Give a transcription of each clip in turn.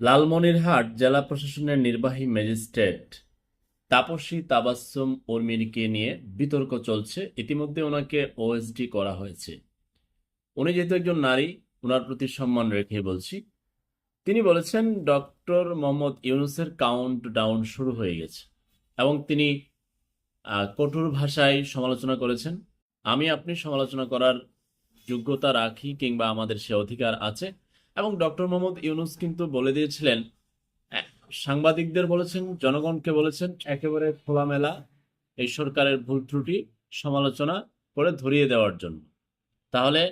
লালমনিরহাট জেলা প্রশাসনের নির্বাহী ম্যাজিস্ট্রেট তাপসী তাবাসসুম উর্মিকে নিয়ে বিতর্ক চলছে। ইতিমধ্যে ওনাকে ওএসডি করা হয়েছে। উনি যেহেতু একজন নারী, ওনার প্রতি সম্মান রেখে বলছি। তিনি বলেছেন, ডক্টর মোহাম্মদ ইউনুসের কাউন্ট ডাউন শুরু হয়ে গেছে এবং তিনি কঠোর ভাষায় সমালোচনা করেছেন। আমি আপনি সমালোচনা করার যোগ্যতা রাখি কিংবা আমাদের সে অধিকার আছে। এবং ডক্টর মোহাম্মদ ইউনুস কিন্তু বলে দিয়েছিলেন সাংবাদিকদের বলেছেন, জনগণকে বলেছেন, একেবারে খোলামেলা এই সরকারের ভুল ত্রুটি সমালোচনা করে ধরিয়ে দেওয়ার জন্য। তাহলে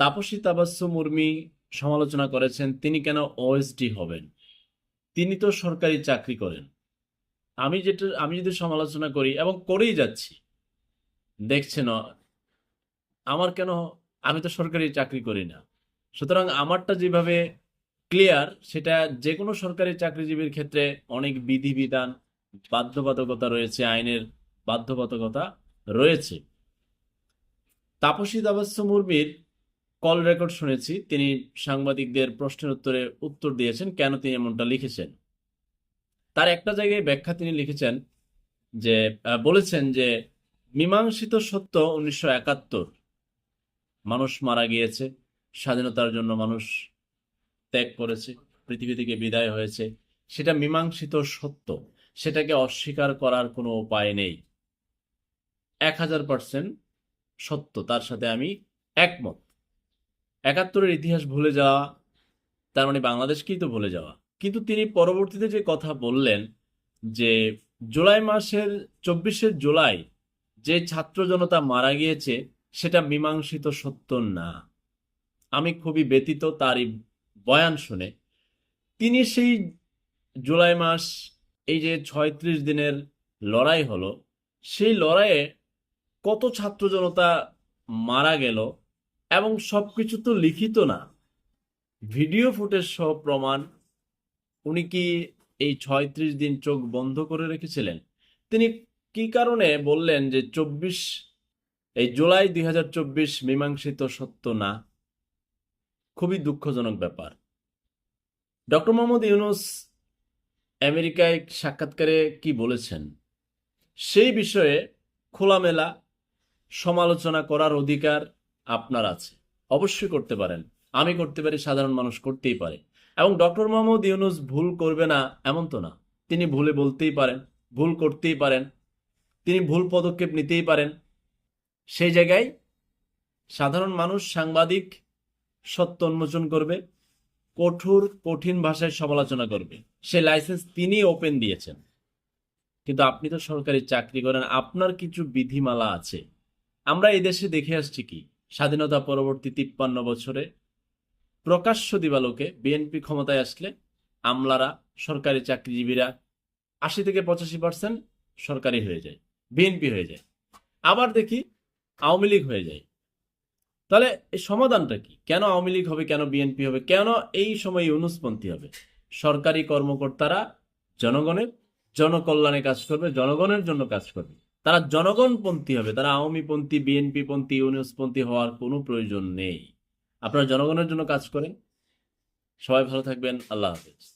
তাপসী তাবাস্সুম মুর্মি সমালোচনা করেছেন, তিনি কেন ওএসডি হবেন? তিনি তো সরকারি চাকরি করেন। আমি যেটা, আমি যদি সমালোচনা করি এবং করেই যাচ্ছি, দেখছেন, আমার কেন, আমি তো সরকারি চাকরি করি না। সুতরাং আমারটা যেভাবে ক্লিয়ার সেটা যে কোনো সরকারি চাকরিজীবীর ক্ষেত্রে অনেক বিধিবিধান, বাধ্যবাধকতা রয়েছে, আইনের বাধ্যবাধকতা রয়েছে। তাপসী দাবাস্য মুর্মির কল রেকর্ড শুনেছি, তিনি সাংবাদিকদের প্রশ্নের উত্তরে উত্তর দিয়েছেন, কেন তিনি এমনটা লিখেছেন। তার একটা জায়গায় ব্যাখ্যা তিনি লিখেছেন যে বলেছেন যে, মীমাংসিত সত্য উনিশশো একাত্তর। মানুষ মারা গিয়েছে। স্বাধীনতার জন্য মানুষ ত্যাগ করেছে, পৃথিবী থেকে বিদায় হয়েছে, সেটা মীমাংসিত সত্য। সেটাকে অস্বীকার করার কোনো উপায় নেই। এক হাজার পার্সেন্ট সত্য, তার সাথে আমি একমত। একাত্তরের ইতিহাস ভুলে যাওয়া, তার মানে বাংলাদেশকেই তো ভুলে যাওয়া। কিন্তু তিনি পরবর্তীতে যে কথা বললেন যে জুলাই মাসের চব্বিশে জুলাই যে ছাত্র জনতা মারা গিয়েছে, সেটা মীমাংসিত সত্য না। আমি খুবই ব্যতীত তার এই বয়ান শুনে। তিনি সেই জুলাই মাস, এই যে ছয়ত্রিশ দিনের লড়াই হলো, সেই লড়াইয়ে কত ছাত্র জনতা মারা গেল এবং সব কিছু তো লিখিত না। ভিডিও ফুটেজ সহ প্রমাণ, উনি কি এই ছয়ত্রিশ দিন চোখ বন্ধ করে রেখেছিলেন? তিনি কি কারণে বললেন যে চব্বিশ, এই জুলাই দুই হাজার চব্বিশ মীমাংসিত সত্য না? খুবই দুঃখজনক ব্যাপার। ডক্টর মোহাম্মদ ইউনুস আমেরিকায় সাক্ষাৎকারে কি বলেছেন? সেই বিষয়ে খোলামেলা সমালোচনা করার অধিকার আপনার আছে। অবশ্যই করতে পারেন। আমি করতে পারি, সাধারণ মানুষ করতেই পারে। এবং ডক্টর মোহাম্মদ ইউনুস ভুল করবে না, এমন তো না। তিনি ভুলে বলতেই পারেন, ভুল করতেই পারেন। তিনি ভুল পদক্ষেপ নিতেই পারেন। সেই জায়গায় সাধারণ মানুষ সাংবাদিক সত্য উন্মোচন করবে, কঠোর, কঠিন ভাষায় সমালোচনা করবে। সে লাইসেন্স তিনি ওপেন দিয়েছেন। কিন্তু আপনি তো সরকারি চাকরি করেন, আপনার কিছু বিধিমালা আছে। আমরা এই দেশে দেখে আসছি কি? স্বাধীনতা পরবর্তী তিপ্পান্ন বছরে প্রকাশ্য দিবালোকে বিএনপি ক্ষমতায় আসলে আমলারা, সরকারি চাকরিজীবীরা আশি থেকে পঁচাশি পার্সেন্ট সরকারি হয়ে যায় বিএনপি হয়ে যায়। আবার দেখি, আওয়ামী লীগ হয়ে যায়। তাহলে সমাধানটা কি? কেন আওয়ামী লীগ হবে, কেন বিএনপি হবে, কেন এই সময় ইউনুসপন্থী হবে? সরকারি কর্মকর্তারা জনগণের জনকল্যাণে কাজ করবে, জনগণের জন্য কাজ করবে। তারা জনগণপন্থী হবে, তারা আওয়ামী পন্থী বিএনপি পন্থী ইউনিয়সপন্থী হওয়ার কোনো প্রয়োজন নেই। আপনারা জনগণের জন্য কাজ করেন। সবাই ভালো থাকবেন, আল্লাহ হাফেজ।